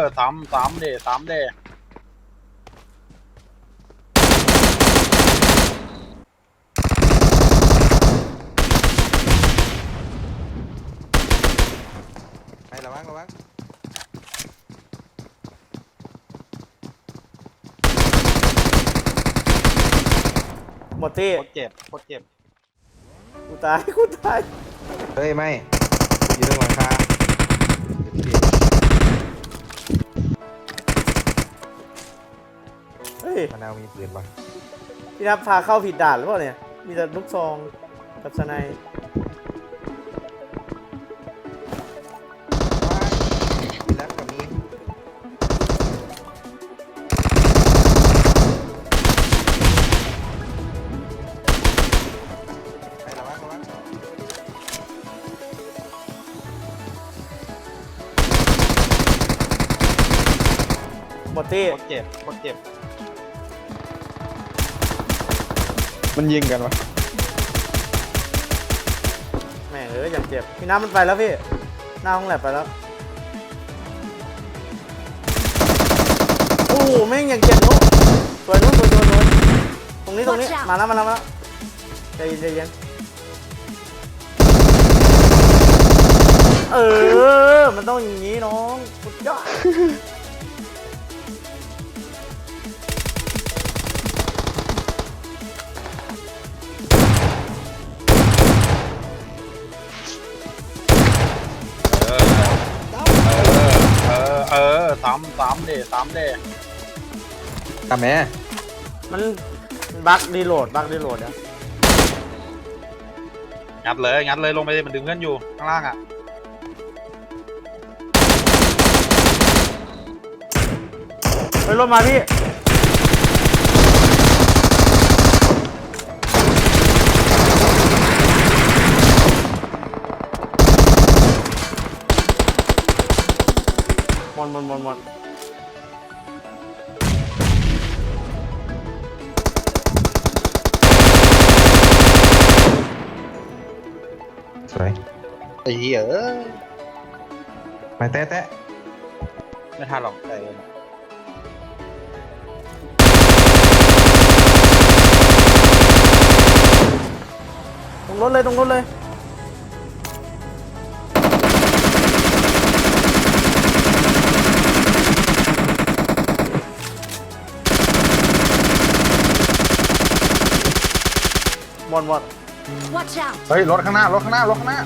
อซ้ำซ้ำเดซ้ำเดไประวังระวังหมดที่โคตรเจ็บโคตรเจ็บกูตายกูตาย เฮ้ยไม่ มะนาวมีปืนปะพี่นับพาเข้าผิดด่านหรือเปล่าเนี่ย มีแต่ลูกซองกับสไนด์มีแล้วกับมีไประวังระวังหมดที่ โคตรเจ็บโคตรเจ็บ มันยิงกันวะแม่งเอ้ยอย่างเจ็บพี่นับมันไปแล้วพี่ หน้าห้องแลบไปแล้ว โอ้โหแม่งอย่างเจ็บนุ๊กสวยนุ๊กสวยสวยสวยตรงนี้ตรงนี้ Watch out มาแล้วมาแล้วมาแล้วใจเย็นใจเย็นเออ มันต้องอย่างนี้น้องสุดยอด เออเออซ้ำซ้ำเดซ้ำเดทำแม่มันมันบั๊กรีโหลดบั๊กรีโหลดอะงัดเลยงัดเลยลงไปเลยมันดึงเพื่อนอยู่ข้างล่างอะเฮ้ยรถมาพี่ ดหมดหมดหมดสวยไอ้เหี้ยเอ้ยไปแตะแตะไม่ทันหรอกใจเย็นตรงรถเลยตรงรถเลย หมดหมด Watch out! เฮ้ยรถข้างหน้ารถข้างหน้ารถข้างหน้า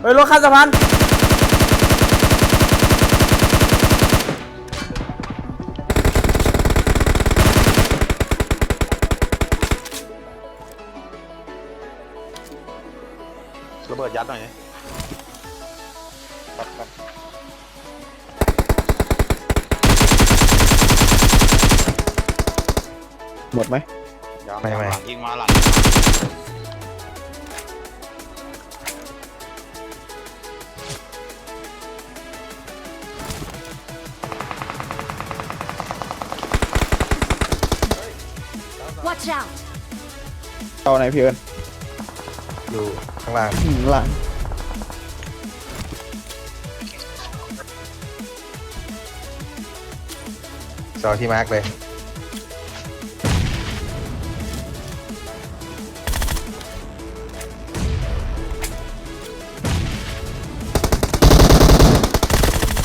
เฮ้ยรถข้ามสะพานระเบิดยัดหน่อยดิครับครับหมดไหมยังไม่ไม่หลังยิงมาหลัง Watch out! เอาไหนพี่เอิญอยู่ข้างล่างอืมหลังจอที่มาร์กเลย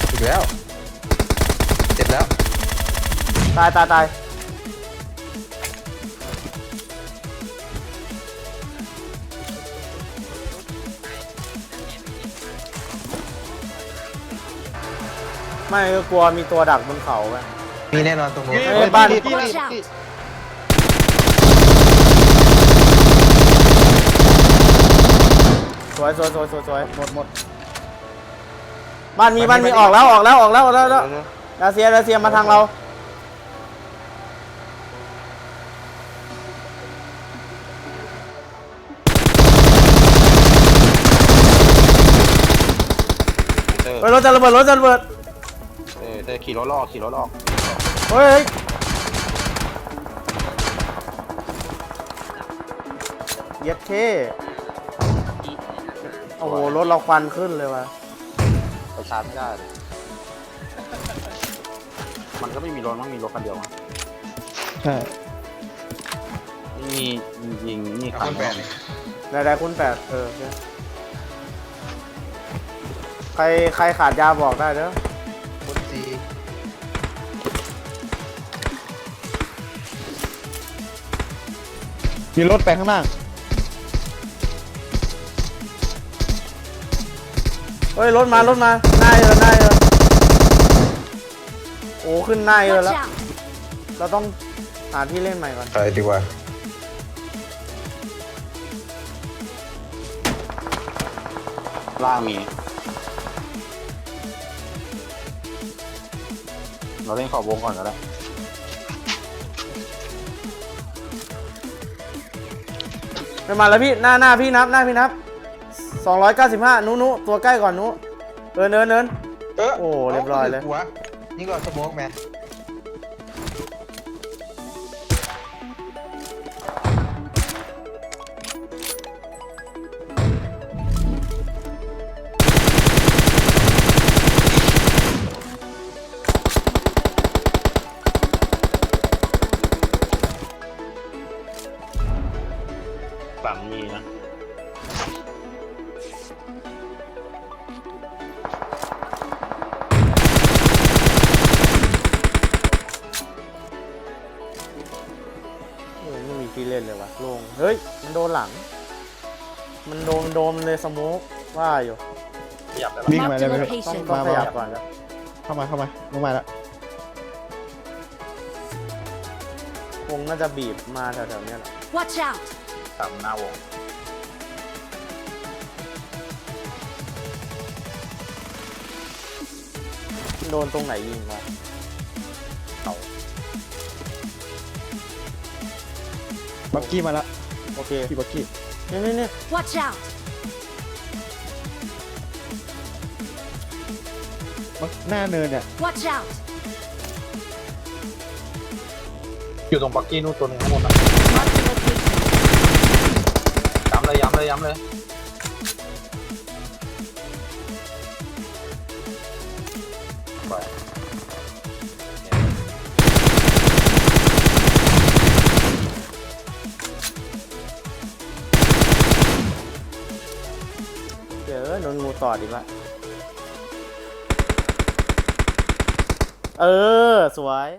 อีกแล้ว เจ็บแล้ว ตายตายตาย ไม่ก็กลัวมีตัวดักบนเขาไง มีแน่นอนตรงนู้นเฮ้ยบ้าน Watch out! วยสวยสวยสวยสวยหมดหมดบ้านมีบ้านมีออกแล้วออกแล้วออกแล้วออกแล้วออกแล้วรัสเซียรัสเซียมาทางเราเตอร์เฮ้ยรถจะระเบิดรถจะระเบิด เออเตอร์ขี่รถลอกขี่รถลอกเฮ้ยเฮ้ยเย็ดเท่โอ้โหรถเราควันขึ้นเลยว่ะไปชาร์จไม่ได้เลยมันก็ไม่มีรถมันมีรถคันเดียวมั้งใช่นี่ยิงนี่เอาขัคนนแปดนี่ได้ได้คุณแปดเออเนี่ยใครใครขาดยาบอกได้เด้อ มีรถไปข้างล่างเฮ้ยรถมารถมาหน้าเยอะหน้าเยอะโอ้ขึ้นหน้าเยอะ Watch แล้ว out! เราต้องหาที่เล่นใหม่ก่อน ไปดีกว่า ล่างมี เราเล่นขอบวงก่อนก็ได้ ไม่มาแล้วพี่หน้าหน้าพี่นับหน้าพี่นับ295นุนุตัวใกล้ก่อนนุเอินเอินเอิน เออโอ้เรียบร้อยเลย หัวนี่ก็สโมกแมน มีนะโอ้ยไม่มีที่เล่นเลยวะโล่งเฮ้ย มันโดนหลัง มันโดนโดนเลยสโมกว่าอยู่ขยับได้วิ่งมา Marked ได้ a ไหมพี่ต้อง location. ต้องมาขยับมาก่อนครับเข้ามาเข้ามาลงมาแล้วคงน่าจะบีบมาแถวๆเนี้ยแหละ Watch out! ตามหน้าวงโดนตรงไหนยิงวะบักกี้มาแล้วโอเคพี่บักกี้นี่นี่นี่ Watch out! บักหน้าเนินเนี่ย Watch out! อยู่ตรงปักกี้นู่นตัวหนึงข้างบนอะ Marked a location. เลยย้ำเลยย้ำเลยไปเจอโดนงูต่อดีกว่าเออ สวย